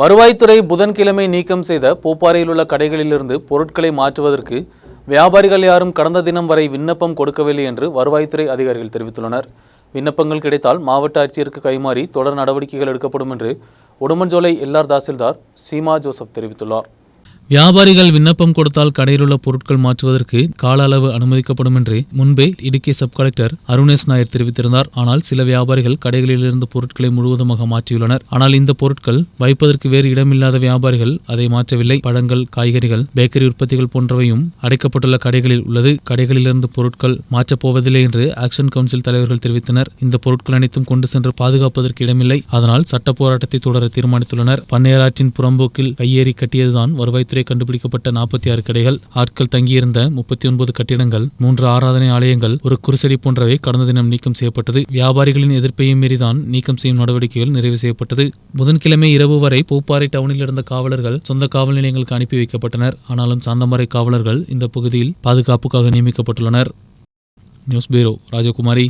வருவாய்த்துறை புதன்கிழமை நீக்கம் செய்த பூப்பாறையில் உள்ள கடைகளிலிருந்து பொருட்களை மாற்றுவதற்கு வியாபாரிகள் யாரும் கடந்த தினம் வரை விண்ணப்பம் கொடுக்கவில்லை என்று வருவாய்த்துறை அதிகாரிகள் தெரிவித்துள்ளனர். விண்ணப்பங்கள் கிடைத்தால் மாவட்ட ஆட்சியருக்கு கைமாறி தொடர் நடவடிக்கைகள் எடுக்கப்படும் என்று உடுமன்சோலை எல்ஆர் தாசில்தார் சீமா ஜோசப் தெரிவித்துள்ளார். வியாபாரிகள் விண்ணப்பம் கொடுத்தால் கடையில் உள்ள பொருட்கள் மாற்றுவதற்கு கால அளவு அனுமதிக்கப்படும் என்று முன்பே இடுக்கி சப் கலெக்டர் அருணேஷ் நாயர் தெரிவித்திருந்தார். ஆனால் சில வியாபாரிகள் கடைகளிலிருந்து பொருட்களை முழுவதுமாக மாற்றியுள்ளனர். ஆனால் இந்த பொருட்கள் வைப்பதற்கு வேறு இடமில்லாத வியாபாரிகள் அதை மாற்றவில்லை. பழங்கள் காய்கறிகள் பேக்கரி உற்பத்திகள் போன்றவையும் அடைக்கப்பட்டுள்ள கடைகளில் உள்ளது. கடைகளிலிருந்து பொருட்கள் மாற்றப் போவதில்லை என்று ஆக்ஷன் கவுன்சில் தலைவர்கள் தெரிவித்தனர். இந்த பொருட்கள் அனைத்தும் கொண்டு சென்று பாதுகாப்பதற்கு இடமில்லை. அதனால் சட்ட போராட்டத்தை தொடர தீர்மானித்துள்ளனர். பன்னையராற்றின் புறம்போக்கில் கையேறி கட்டியதுதான் வருவாய்த்துறை கண்டுபிடிக்கப்பட்ட நாற்பத்தி ஆறு கடைகள் ஆட்கள் தங்கியிருந்த முப்பத்தி ஒன்பது கட்டிடங்கள் மூன்று ஆராதனை ஆலயங்கள் ஒரு குருசடி போன்றவை கடந்த தினம் நீக்கம் செய்யப்பட்டது. வியாபாரிகளின் எதிர்ப்பையும் மீறிதான் நீக்கம் செய்யும் நடவடிக்கைகள் நிறைவு செய்யப்பட்டது. புதன்கிழமை இரவு வரை பூப்பாறை டவுனில் இருந்த காவலர்கள் சொந்த காவல் நிலையங்களுக்கு அனுப்பி வைக்கப்பட்டனர். ஆனாலும் சாந்தமரை காவலர்கள் இந்த பகுதியில் பாதுகாப்புக்காக நியமிக்கப்பட்டுள்ளனர். News bureau Rajakumari.